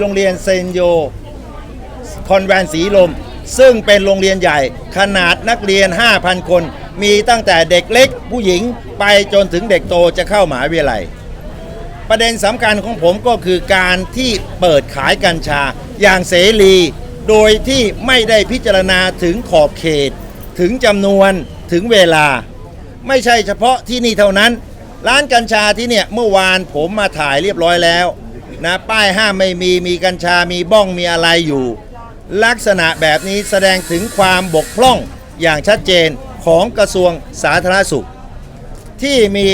โรงเรียนเซนโยคอนแวนสีลม ซึ่งเป็นโรงเรียนใหญ่ขนาดนักเรียน 5,000 คน มีตั้งแต่เด็กเล็กผู้หญิงไปจนถึงเด็กโตจะเข้ามหาวิทยาลัย ประเด็นสำคัญของผมก็คือการที่เปิดขายกัญชาอย่างเสรี โดยที่ไม่ได้พิจารณาถึงขอบเขต ถึงจำนวนถึงเวลา ไม่ใช่เฉพาะที่นี่เท่านั้น ร้านกัญชาที่เนี่ยเมื่อวานผมมาถ่ายเรียบร้อยแล้ว นะป้ายห้ามไม่มีมีกัญชามีบ้องมีอะไรอยู่ ลักษณะแบบนี้แสดงถึงความบกพร่องอย่างชัดเจนของกระทรวงสาธารณสุข ที่มี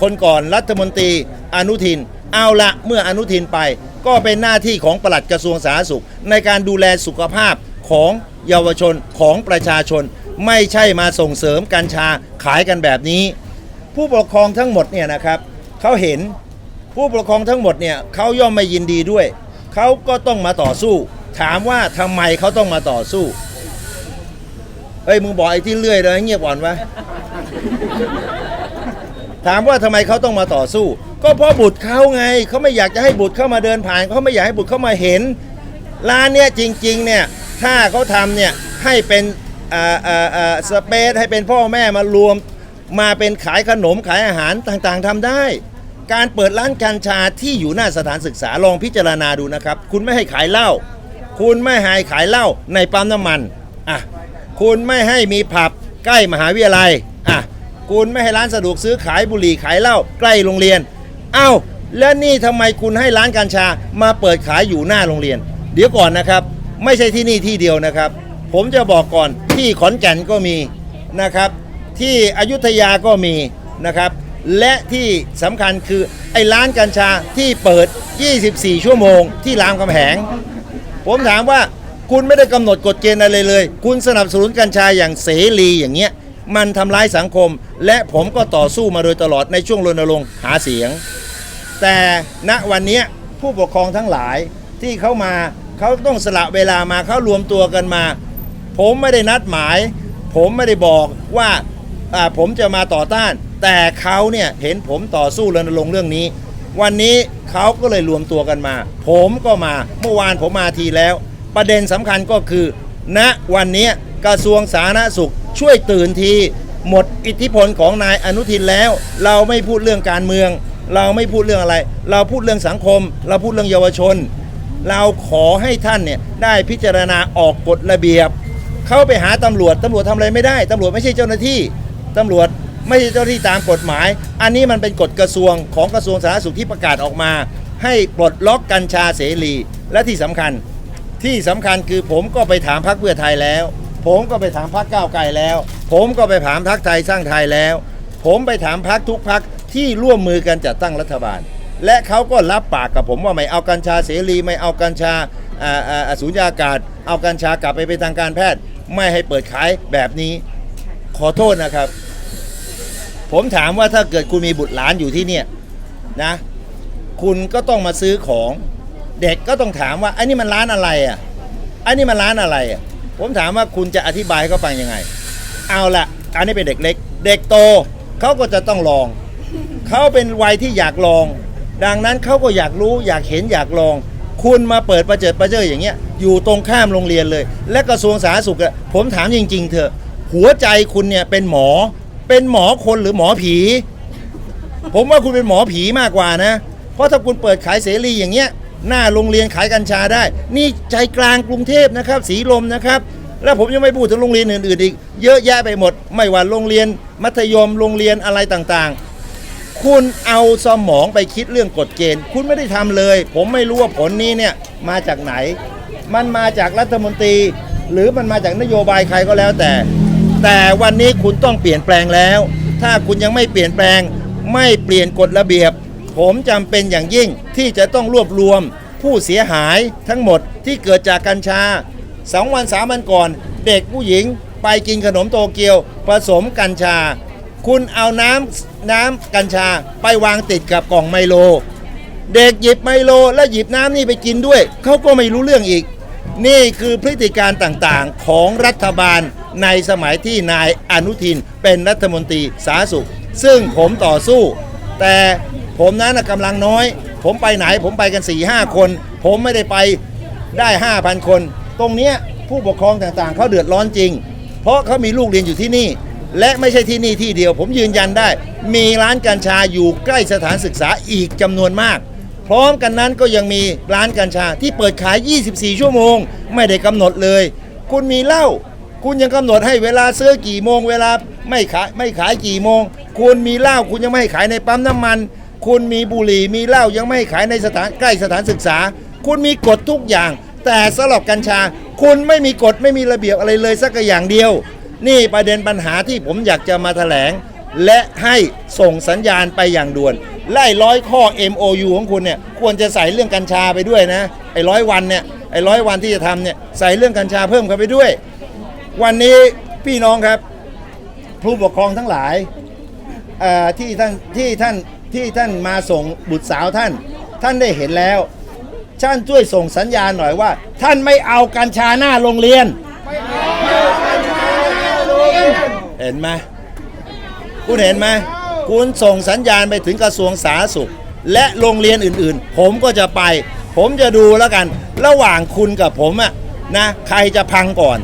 คนก่อนรัฐมนตรีอนุทิน เอาละเมื่ออนุทินไป ก็เป็นหน้าที่ของปลัดกระทรวงสาธารณสุข ในการดูแลสุขภาพของเยาวชนของประชาชน ไม่ใช่มาส่งเสริมกัญชาขายกันแบบนี้ ผู้ปกครองทั้งหมดเนี่ยนะครับเขาเห็น ผู้ปกครองทั้งหมดเนี่ยเขาย่อมไม่ยินดีด้วย เขาก็ต้องมาต่อสู้ ถามว่าทำไมเขาต้องมาต่อสู้เฮ้ยมึงบอกไอ้ที่เลื่อยเลยเงียบก่อนวะถามว่าทำไมเขาต้องมาต่อสู้ ก็เพราะบุตรเขาไงเขาไม่อยากจะให้บุตรเข้ามาเดินผ่านเขาไม่อยากให้บุตรเข้ามาเห็น ร้านเนี้ยจริงๆเนี่ยถ้าเขาทำเนี่ยให้เป็นอ่าอ่าอ่าสเปซให้เป็นพ่อแม่มารวมมาเป็นขายขนมขายอาหารต่างๆทำได้ การเปิดร้านกัญชาที่อยู่หน้าสถานศึกษาลองพิจารณาดูนะครับ คุณไม่ให้ขายเหล้าคุณไม่ให้ขายเหล้าในปั๊มน้ำมันอะคุณไม่ให้มีผับใกล้มหาวิทยาลัยอะคุณไม่ให้ร้านสะดวกซื้อขายบุหรี่ขายเหล้าใกล้โรงเรียนเอ้าแล้วนี่ทำไมคุณให้ร้านกัญชามาเปิดขายอยู่หน้าโรงเรียน เดี๋ยวก่อนนะครับ ไม่ใช่ที่นี่ที่เดียวนะครับ ผมจะบอกก่อนที่ขอนแก่นก็มีนะครับ ที่อยุธยาก็มีนะครับ และที่สำคัญคือไอ้ร้านกัญชาที่เปิด 24 ชั่วโมง ที่รามคำแหง ผมถามว่าคุณไม่ได้กำหนดกฎเกณฑ์อะไรเลย คุณสนับสนุนกัญชาอย่างเสรีอย่างเงี้ย มันทำร้ายสังคม และผมก็ต่อสู้มาโดยตลอดในช่วงรณรงค์หาเสียง แต่ณวันนี้ผู้ปกครองทั้งหลายที่เขามาเขาต้องสละเวลามาเขารวมตัวกันมา ผมไม่ได้นัดหมาย ผมไม่ได้บอกว่าผมจะมาต่อต้าน แต่เขาเนี่ยเห็นผมต่อสู้รณรงค์เรื่องนี้ วันนี้เขาก็เลยรวมตัวกันมา ผมก็มาเมื่อวานผมมาทีแล้ว ประเด็นสำคัญก็คือณวันนี้กระทรวงสาธารณสุขช่วยตื่นทีหมดอิทธิพลของนายอนุทินแล้ว เราไม่พูดเรื่องการเมือง เราไม่พูดเรื่องอะไร เราพูดเรื่องสังคม เราพูดเรื่องเยาวชน เราขอให้ท่านเนี่ยได้พิจารณาออกกฎระเบียบ เข้าไปหาตำรวจตำรวจทำอะไรไม่ได้ตำรวจไม่ใช่เจ้าหน้าที่ตำรวจ ไม่ใช่เจ้าหน้าที่ตามกฎหมาย อันนี้มันเป็นกฎกระทรวงของกระทรวงสาธารณสุขที่ประกาศออกมา ให้ปลดล็อกกัญชาเสรี และที่สำคัญที่สำคัญคือผมก็ไปถามพรรคเพื่อไทยแล้ว ผมก็ไปถามพรรคก้าวไกลแล้ว ผมก็ไปถามพรรคไทยสร้างไทยแล้ว ผมไปถามพรรคทุกพรรคที่ร่วมมือกันจัดตั้งรัฐบาล และเขาก็รับปากกับผมว่าไม่เอากัญชาเสรี ไม่เอากัญชาอสูญญากาศ เอากัญชากลับไปเป็นทางการแพทย์ ไม่ให้เปิดขายแบบนี้ ขอโทษนะครับ ผมถามว่าถ้าเกิดคุณมีบุตรหลานอยู่ที่เนี่ยนะ คุณก็ต้องมาซื้อของเด็กก็ต้องถามว่าอันนี้มันร้านอะไรอะอันนี้มันร้านอะไรอะผมถามว่าคุณจะอธิบายให้เขาฟังยังไง เอาละอันนี้เป็นเด็กเล็ก เด็กโตเขาก็จะต้องลองเขาเป็นวัยที่อยากลอง ดังนั้นเขาก็อยากรู้อยากเห็นอยากลอง คุณมาเปิดประเจิดประเจออย่างเงี้ยอยู่ตรงข้ามโรงเรียนเลย และกระทรวงสาธารณสุขผมถามจริง ๆ เถอะหัวใจคุณเนี่ยเป็นหมอ เป็นหมอคนหรือหมอผี ผมว่าคุณเป็นหมอผีมากกว่านะ เพราะถ้าคุณเปิดขายเสรีอย่างเงี้ย หน้าโรงเรียนขายกัญชาได้ นี่ใจกลางกรุงเทพนะครับสีลมนะครับ แล้วผมยังไม่พูดถึงโรงเรียนอื่นๆอีก เยอะแยะไปหมด ไม่ว่าโรงเรียนมัธยมโรงเรียนอะไรต่างๆ คุณเอาสมองไปคิดเรื่องกฎเกณฑ์ คุณไม่ได้ทำเลย ผมไม่รู้ว่าผลนี้เนี่ยมาจากไหน มันมาจากรัฐมนตรี หรือมันมาจากนโยบายใครก็แล้วแต่ แต่วันนี้คุณต้องเปลี่ยนแปลงแล้ว ถ้าคุณยังไม่เปลี่ยนแปลง ไม่เปลี่ยนกฎระเบียบ ผมจำเป็นอย่างยิ่งที่จะต้องรวบรวมผู้เสียหายทั้งหมดที่เกิดจากกัญชาสองวันสามวันก่อน เด็กผู้หญิงไปกินขนมโตเกียว ผสมกัญชา คุณเอาน้ำน้ำกัญชาไปวางติดกับกล่องไมโล เด็กหยิบไมโลแล้วหยิบน้ำนี่ไปกินด้วย เขาก็ไม่รู้เรื่องอีก นี่คือพฤติการต่างๆของรัฐบาลในสมัยที่นายอนุทินเป็นรัฐมนตรีสาธารณสุข ซึ่งผมต่อสู้ แต่ผมนั้นกำลังน้อย ผมไปไหนผมไปกัน4ี่ห้าคน ผมไม่ได้ไปได้ 5,000 คน ตรงเนี้ยผู้ปกครองต่างๆ เขาเดือดร้อนจริง เพราะเขามีลูกเรียนอยู่ที่นี่ และไม่ใช่ที่นี่ที่เดียว ผมยืนยันได้ มีร้านกัญชาอยู่ใกล้สถานศึกษาอีกจำนวนมาก พร้อมกันนั้นก็ยังมีร้านกัญชาที่เปิดขาย 24 ชั่วโมง ไม่ได้กำหนดเลย คุณมีเหล้าคุณยังกำหนดให้เวลาซื้อกี่โมง เวลาไม่ขายไม่ขายกี่โมง คุณมีเหล้าคุณยังไม่ให้ขายในปั๊มน้ำมัน คุณมีบุหรี่มีเหล้ายังไม่ขายในสถานใกล้สถานศึกษา คุณมีกฎทุกอย่าง แต่สำหรับกัญชา คุณไม่มีกฎไม่มีระเบียบอะไรเลยสักอย่างเดียว นี่ประเด็นปัญหาที่ผมอยากจะมาแถลง และให้ส่งสัญญาณไปอย่างด่วน ไล่ร้อยข้อ MOU ของคุณเนี่ยควรจะใส่เรื่องกัญชาไปด้วยนะไอ้ร้อยวันเนี่ยไอ้ร้อยวันที่จะทำเนี่ยใส่เรื่องกัญชาเพิ่มเข้าไปด้วย วันนี้พี่น้องครับผู้ปกครองทั้งหลายเอ่อที่ท่านที่ท่านที่ท่านมาส่งบุตรสาวท่าน ท่านได้เห็นแล้วท่านช่วยส่งสัญญาณหน่อยว่า ท่านไม่เอากัญชาหน้าโรงเรียน เห็นไหม คุณเห็นไหมคุณส่งสัญญาณไปถึงกระทรวงสาธารณสุข และโรงเรียนอื่นๆ ผมก็จะไป ผมจะดูแล้วกัน ระหว่างคุณกับผมอะนะใครจะพังก่อน